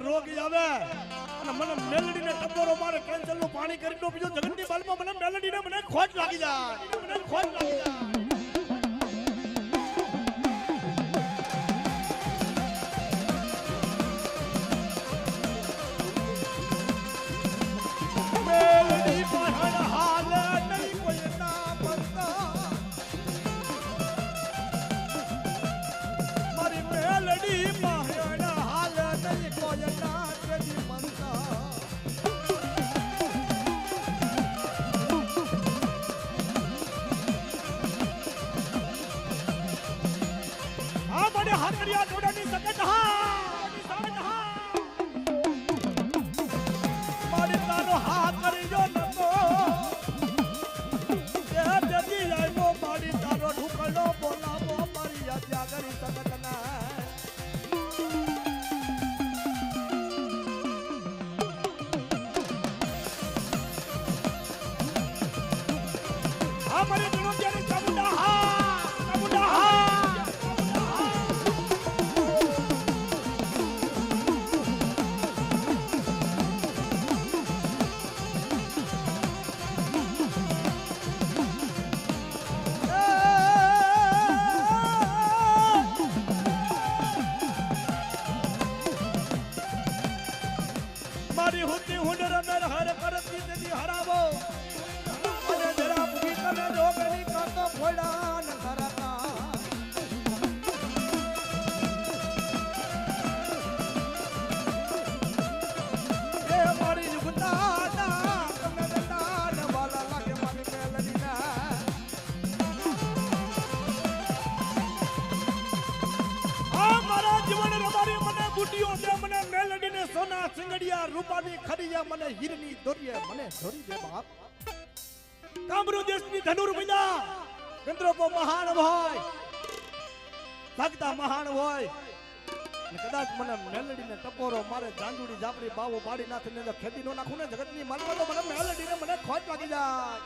જેવા રોગ આવે. અને મને મેલડી ને ટપોરો મારે કેન્સરનું પાણી કરી દો, બીજો જગતની બાલમાં મને મેલડી ને મને ખોટ લાગી જાય. મને ખોટ લાગી જાય. મારી હુતી હુંડર રમેર હર કરતી તેની હરાવો. અને જરા ભૂખી તમે જોગણી કાતો ફોડા ન ધરાતા એ મારી યુગતા ના તમે જતા સિંગડિયા રૂપાની ખડિયા મને હીરની દોરીએ, મને ધોરી દે બાપ. કામરૂ દેશની ધનુર બન્યા ગંદ્રોપો મહાન હોય ભક્તા મહાન હોય. કદાચ મને મેલડી ને ટપોરો મારે જાંજુડી જાપડી બાવો બાડી નાખીને ખેતી નો નાખું ને, જગતની માલમાં તો મને મેલડી ને મને ખોટ લાગી જાય.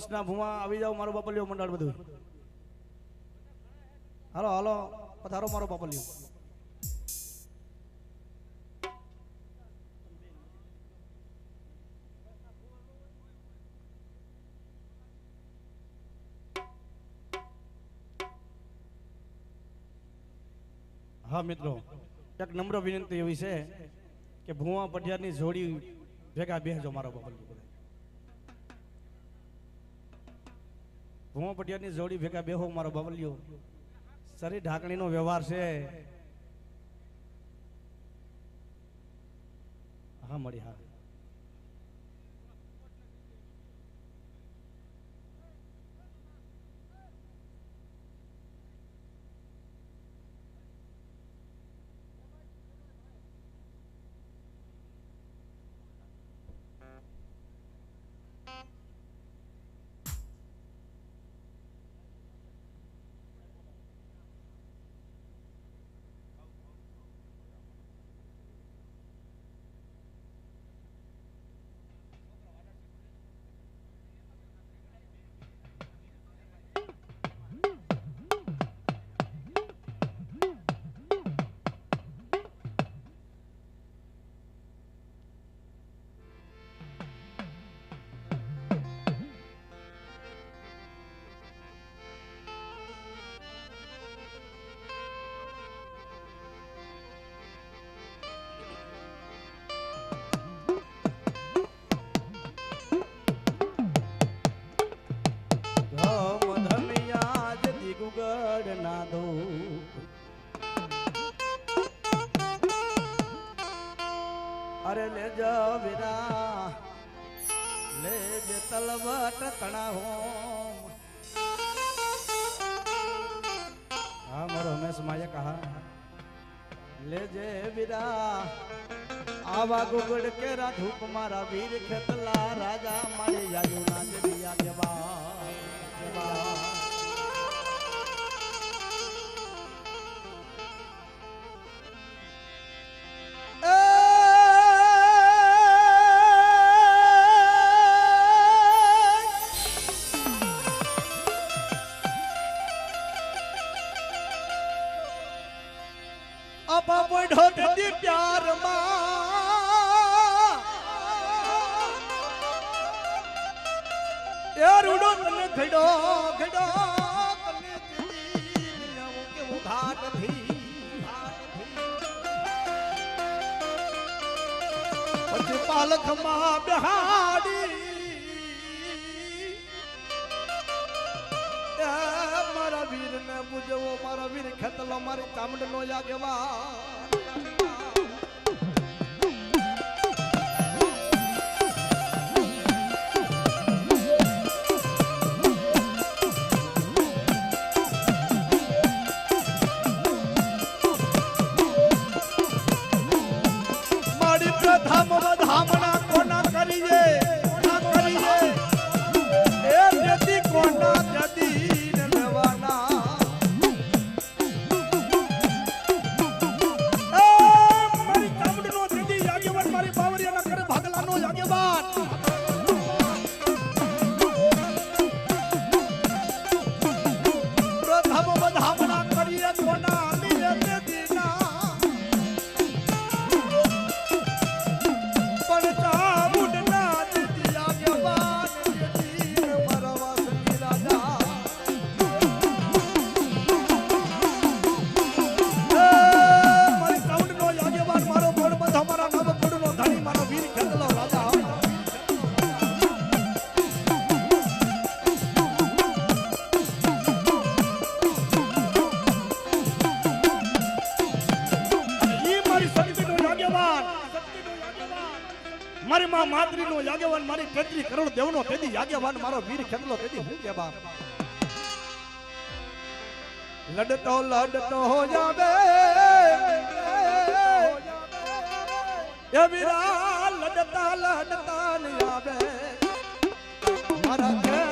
પંચના ભૂમા આવી જાવ મારો બાપલિયો મંડળ બધું. હાલો હાલો, પધારો મારો બાપલિયો. હા, મિત્રો, એક નમ્ર વિનંતી એવી છે કે ભૂવા પટિયારની જોડી ભેગા બેસજો મારો બાપલિયો. ભૂમા પટિયાની જોડી ભેગા બેહો મારો બબલિયો સરી ઢાંકણીનો વ્યવહાર છે. હા મળી હા. આવા ગોગડ કેરા ધૂપ મારા વીર ખેતલા રાજા મારે યાદુ ના દેવિયા દેવા દેવા. પછી પાલખમાં બહાડી. મારા વીરને પૂજવો મારા વીર ખેતલો મારી ચામડનો યાગવા મારી માં માતરીનો યાગેવાન મારી તેત્રી કરોડ દેવનો તેદી યાગેવાન મારો વીર ખેંદલો તેદી. હું કે બાપ? લડતો લડતો હો જાવે. એ વીરા લડતા લડતા ને આવે. મારા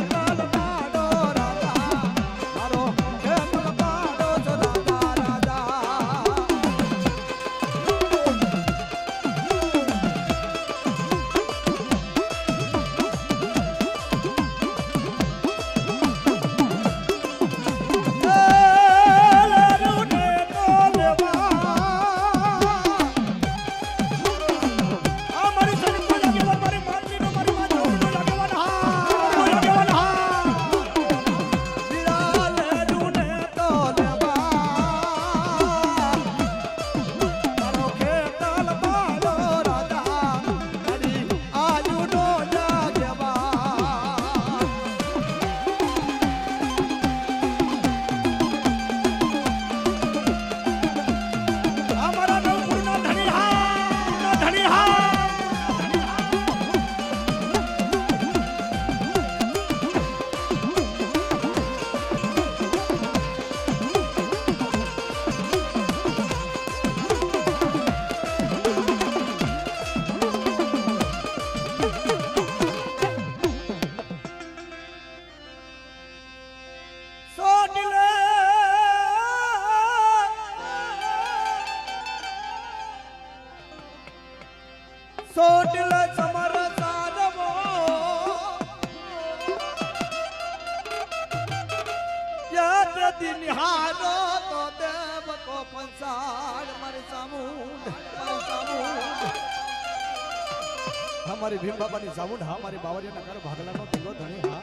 હા, મારી ભીમ બાબાની સામુંડ, હા, મારી બાવરીના ઘર ભાગલાનો દિલો ધણી, હા.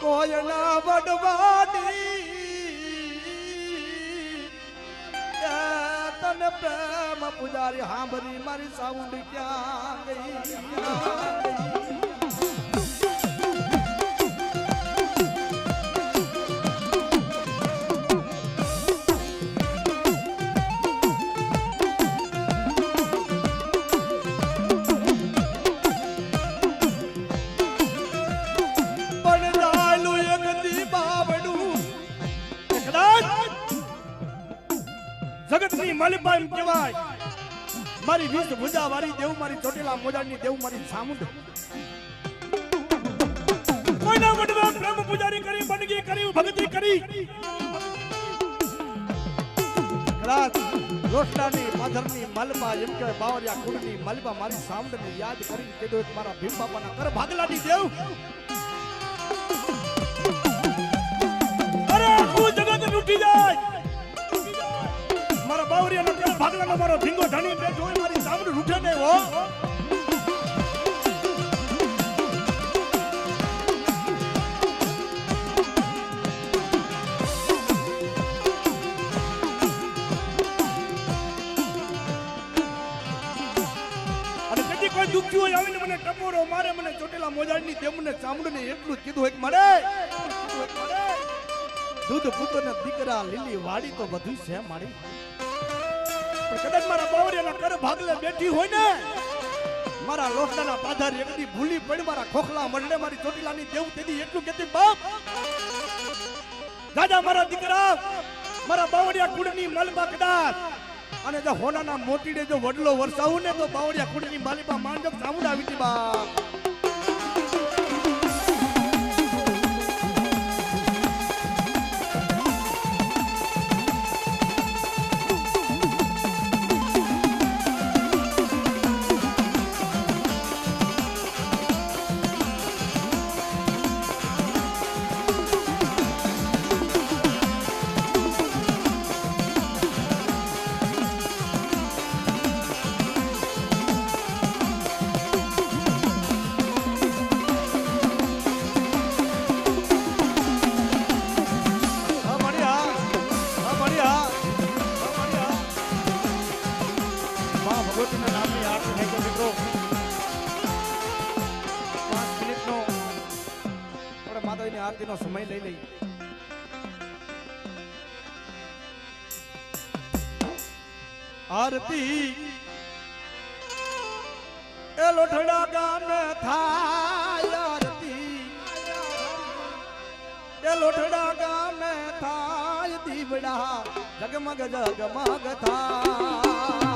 કોયના વડવાની તને પ્રેમ પુજારી હાંભરી મારી સાઉન્ડ ક્યાં ગઈ? માલિપા કહેવાય. મારી વીસ ભુજા વાળી દેવ, મારી ચોટીલા મોજાની દેવ, મારી સામુંડ કોઈના વડવા પ્રેમ પૂજારી કરી બંદગી કરી, ભક્તિ કરી. કદાચ રોટલાની પાથરની મલબા, એમ કે બાવરિયા કુળની મલબા, મારી સામુંડને યાદ કરી કીધું મારા ભીમ બાપાના કર ભાગલાની દેવ. અરે આખું જગત લૂટી જાય. બાવરિયાનો મારો ધીંગો ધણી બેઠો જોઈ મારી સામું રૂઠે ને હો. અને કોઈ દુઃખી હોય આવીને મને ટપોરો મારે, મને ચોટેલા મોજાડની તેમને ચામડને એટલું જ કીધું હોય મારે દૂધ પુત્ર દીકરા લીલી વાડી તો બધું છે મારી. કદાચ મારા બાવરિયાના કર ભાગલે બેઠી હોય ને, મારા લોટાના પાધાર એકદી ભૂલી પડી, મારા ખોખલા મંડળે મારી ચોટીલાની દેવ તેદી એટલું કેતી બાપ, દાદા મારા દીકરા, મારા બાવરિયા કુળની મલબા કદાચ. અને જો હોનાના મોતીડે જો વડલો વરસાવું ને, તો બાવડિયા કુળની માલિબા માંડક સામુડા હતી બાપ માતાજીની સમય લઈ લઈ આરતી એ લોઠડા ગામે થાય આરતી એ લોઠડા ગામે થાય દીવડા જગમગ જગમગ થાય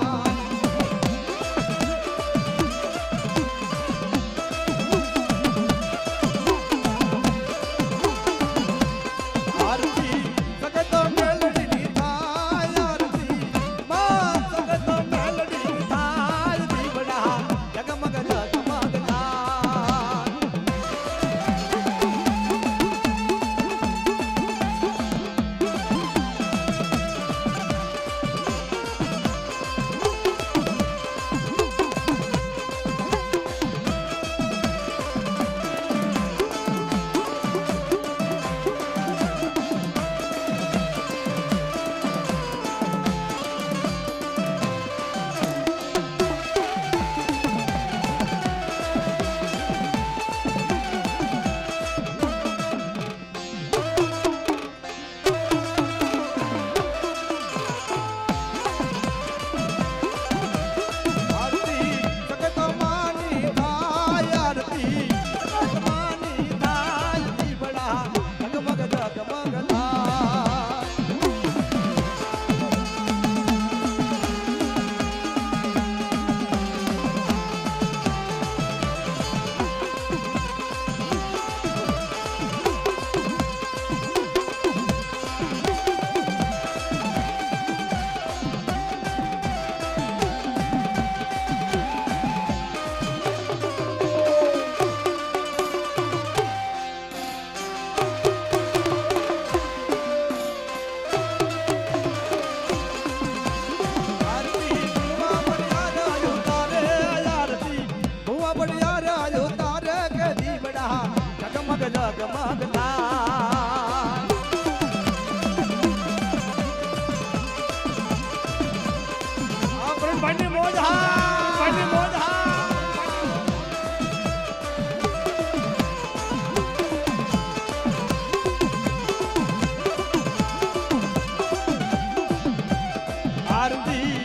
આરતી